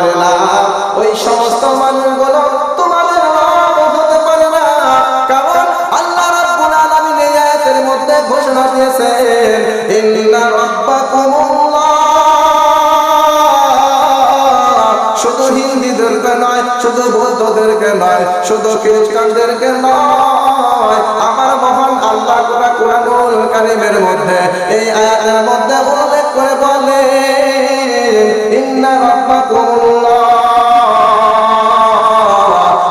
পারে না। ওই সমস্ত মানুষগুলো তোমাদের হতে পারে না। কারণ আল্লাহ রাব্বুল আলামিন এই আয়াতের মধ্যে ঘোষণা দিয়েছেন, ইন্না শুধু হিন্দুদেরকে নয়, শুধু বৌদ্ধদেরকে নয়, শুধু খ্রিস্টানদেরকে নয়। আমার মহান আল্লাহ কোরআন কোরআনুল কারিমের মধ্যে এই আয়াতের মধ্যে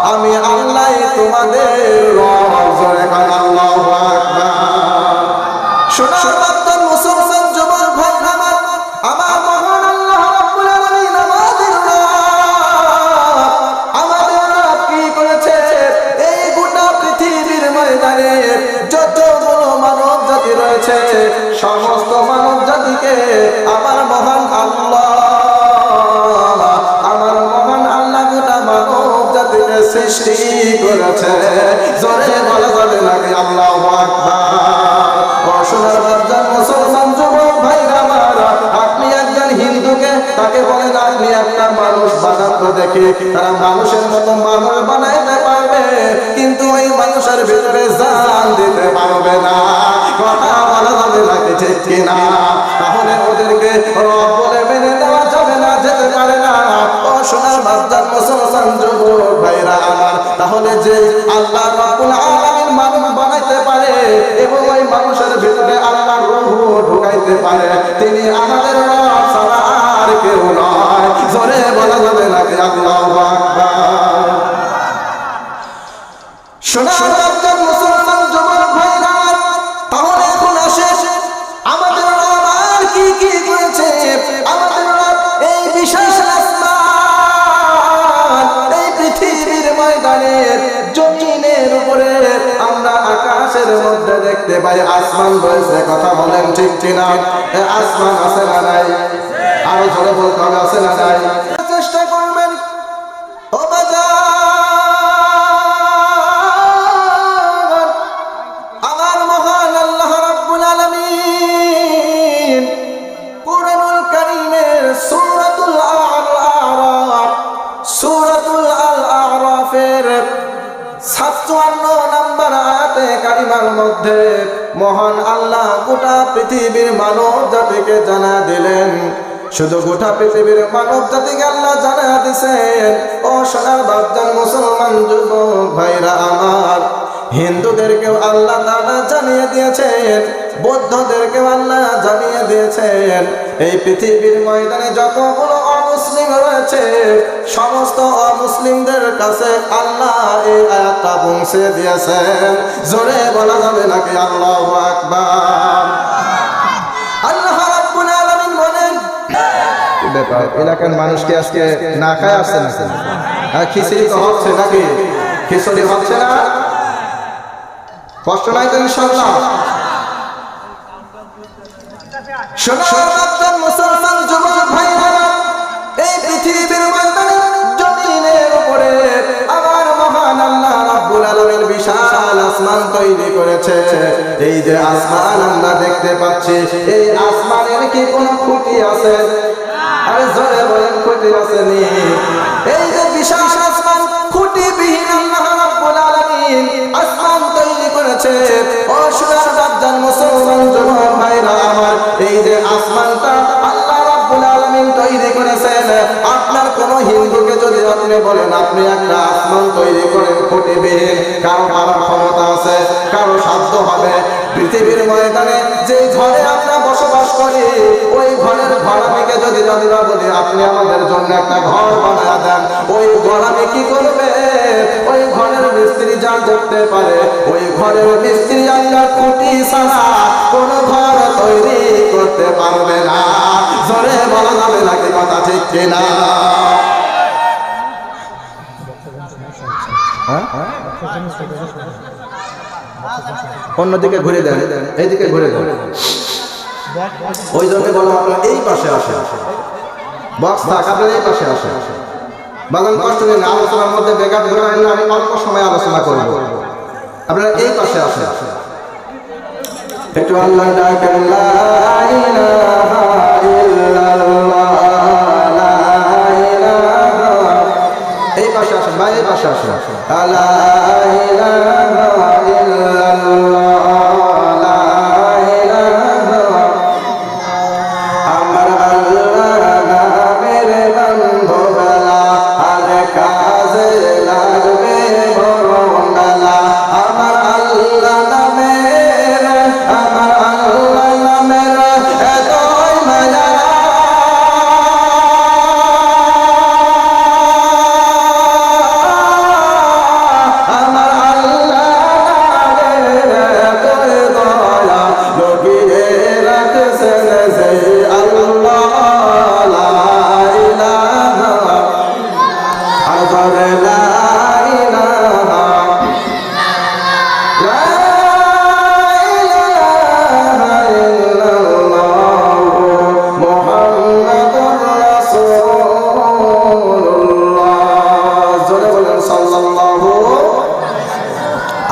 আমি আল্লাহ তোমাদের রব। জোরে কান আল্লাহু সৃষ্টি করেছে। জোরে বলা যাবে নাকি আল্লাহু আকবার। সোনার বাচ্চার মুসলমান যুবক ভাই আমার আপনি একজন হিন্দুকে, তাকে বলেন আপনি একটা মানুষ বানাতো দেখে। তারা মানুষের মতো মানুষ বানাইতে পারবে, কিন্তু ওই মানুষের ভিতরে জান দিতে পারবে না। কথা বলা যাবে নাকি ঠিক কিনা? তাহলে ওদেরকে রব বলে মেনে নেওয়া যাবে না, যেতে পারে না। ও সোনার মুসলমান যে আল্লাহ রাব্বুল আলামিন বানাইতে পারে এবং ওই মানুষের ভিতরে আল্লাহর রূহ ঢুকাইতে পারে, তিনি আমাদের রব ছাড়া আর কেউ নয়। জোরে বলা যাবে নাকি? আল্লাহু আকবার। সোনার পাই আসমান রয়েছে, কথা বলেন ঠিক কিনা? আসমান আছে না নাই? আরও জোরে বলতে হবে, আছে না নাই? কারিমার মধ্যে মহান আল্লাহ গোটা পৃথিবীর মানব জাতিকে জানা দিলেন। শুধু গোটা পৃথিবীর মানব জাতিকে আল্লাহ জানা দিছেন। ও সোনার বাপজান মুসলমান যুবক ভাইরা আমার, হিন্দুদেরকেও আল্লাহ তাআলা জানিয়ে দিয়েছেন, বৌদ্ধদেরকেও আল্লাহ জানিয়ে দিয়েছেন। এই পৃথিবীর ময়দানে যতগুলো অমুসলিম রয়েছে। সমস্ত অমুসলিমদের কাছে আল্লাহ এই আয়াতটা পৌঁছে দিয়েছেন। জোরে বলা যাবে নাকি আল্লাহু আকবার? এলাকার মানুষ কি আজকে না খায় আসছে না হ্যাঁ খিচুড়ি তো হচ্ছে নাকি? খিচুড়ি হচ্ছে না? কষ্ট নাই তো ইনশাআল্লাহ। সোনার তৈরি করেছে। এই যে আসমান আমরা দেখতে পাচ্ছি, এই আসমানের কি কোনো খুঁটি আছে? আরে জোরে বলেন, খুঁটি এই যে বিশাল আসমান খুঁটি বিহীন আল্লাহ রাব্বুল আলামিন আসমান তৈরি করেছে। ও বাচ্চার মুসলমান যুবক ভাইরা আমার, এই যে আসমানটা হিন্দুকে বলেন, আপনি একটা আসমান তৈরি করেন খুঁটিবিহীন, কারও পারার ক্ষমতা আছে, কারও সাধ্য হবে। পৃথিবীর ময়দানে যে ঘরে আমরা বসবাস করি, ওই ঘরের ভাড়ামিকে যদি যদি না বলি, আপনি আমাদের জন্য একটা ঘর বানায় দেন। ওই ঘর আমি কি করবে? ওই ঘরের মিস্ত্রি যা করতে পারে, ওই ঘরের মিস্ত্রি একটা খুঁটি ছাড়া কোন ঘর তৈরি করতে পারবে না। জোরে বলা যাবে নাকি কথা ঠিক কিনা? অন্যদিকে ঘুরে দেন, এইদিকে ঘুরে দেন। ওই জন্য বলো আপনার এই পাশে আসে বক্স থাক, আপনার এই পাশে আসে বাগান কষ্ট দিন আলোচনার মধ্যে বেকার ধরে আনলে আমি অল্প সময় আলোচনা করব। আপনারা এই পাশে আসে একটু আল্লাহ ইলাহা। এই পাশে আসেন ভাই এই পাশে আসেন। লা ইলাহা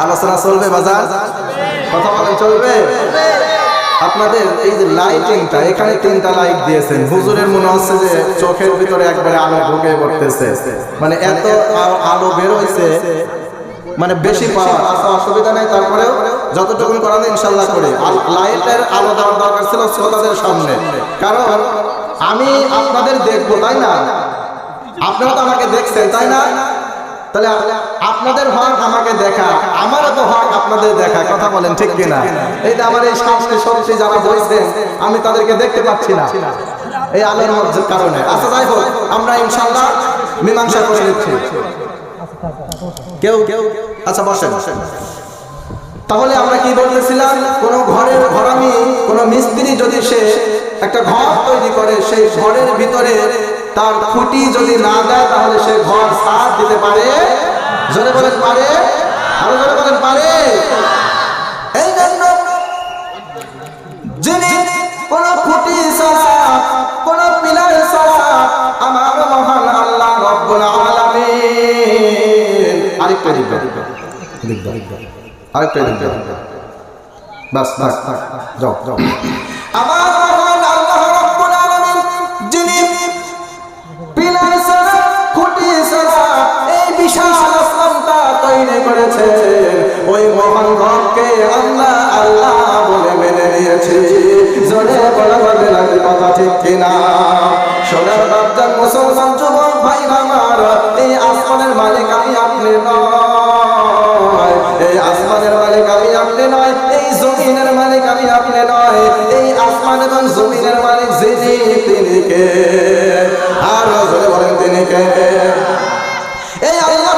আলোচনা চলবে বাজার? কথা বলেন, চলবে? আপনাদের এই যে লাইটিংটা এখানে তিনটা লাইট দিয়েছেন। হুজুরের মনে হচ্ছে যে চোখের ভিতরে একবারে আলো ঢুকে পড়তেছে। মানে এত আলো বের হয়েছে মানে বেশি পাওয়ার আচ্ছা অসুবিধা নেই, তারপরেও যতটুকু করানো ইনশাল্লাহ করে। আর লাইটের আলো দেওয়ার দরকার ছিল শ্রোতাদের সামনে। কারণ আমি আপনাদের দেখব, তাই না? আপনারা তো আমাকে দেখছেন, তাই না? তাহলে আপনাদের হক আমাকে দেখা, আমারও তো হক আপনাদের দেখা, কথা বলেন ঠিক কিনা? এই যে আমার এই সামনে সত্যি যারা বলছেন আমি তাদেরকে দেখতে পাচ্ছি না। এই আলোর মধ্যে কারণে। আচ্ছা যাই হোক, আমরা ইনশাল্লাহ মীমাংসা করে নিচ্ছি। কেউ কেউ আচ্ছা বসেন। তাহলে আমরা কি বলতেছিলাম? কোন ঘরের ঘরামি কোন মিস্ত্রি যদি সে একটা ঘর তৈরি করে সেই ঘরের ভিতরে তার খুঁটি যদি না দেয় তাহলে সে ঘর সাথ দিতে পারে? জোরে বলেন পারে? আরও জোরে বলেন পারে? খুঁটি আমার আল্লাহ আরেকটা দাও, দিক দাও। আরেকটা দিক দাও। বাস বাস যাও যাও। আমার আল্লাহ রব্বুল আলামিন যিনি পিলার ছাড়া খুঁটি ছাড়া এই বিশাল আসমানটা তৈরি করেছে ওই মহান রবকে আল্লাহ আল্লাহ বলে মেনে নিয়েছে। জোরে বলা বলে লাগে এই আল্লাহ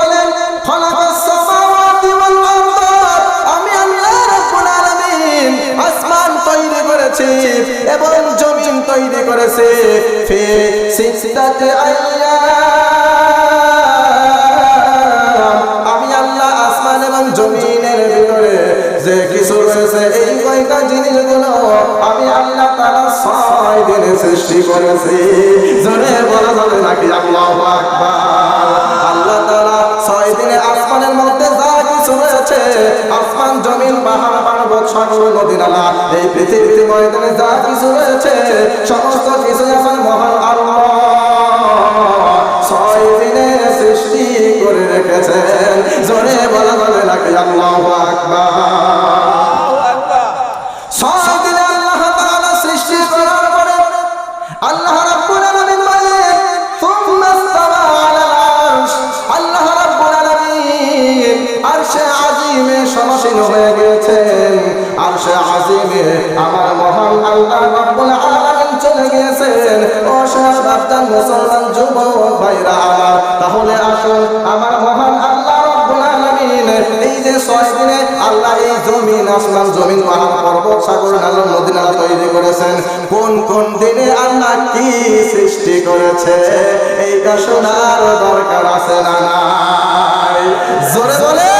বলেন খলাকাস সামাওয়াতি আমি আল্লাহ আসমান তৈরি করেছি এবং জমিন তৈরি করেছি। ফি সিত্তাতি আইয়াম আমি আল্লাহ আসমান এবং জমিনের ভিতরে যে কিছু রয়েছে, এই কয়টা জিনিসগুলো আমি আল্লাহ ছয় দিনে সৃষ্টি করেছি। জোরে বলা যাবে নাকি আল্লাহু আল্লাহ তাআলা ছয় দিনে আসমানের মধ্যে যা কিছু রয়েছে, আসমান, জমিন, পাহাড়, পর্বত, সাগর, নদী, নালা, এই পৃথিবীতে ময়দানে যা কিছু রয়েছে, সমস্ত কিছু আমার মহান আল্লাহ। ছয় দিনে সৃষ্টি করে রেখেছেন। জোরে বলা যাবে নাকি আল্লাহু আকবার। সমাসীন হয়ে গিয়েছেন আরশে আজিমে আমার মহান আল্লাহ রাব্বুল আলামিন চলে গিয়েছেন। ও শাহাদাত মুসলমান যুবক ভাইরা আমার, তাহলে আসুন আমার মহান আল্লাহ রাব্বুল আলামিন, এই যে ছয় দিনে আল্লাহ এই জমিন, আসমান জমিন, পাহাড়, পর্বত, সাগর নালা নদী তৈরি করেছেন। কোন কোন দিনে আল্লাহ কি সৃষ্টি করেছে? এইটা শোনার দরকার আছে না জোরে বলে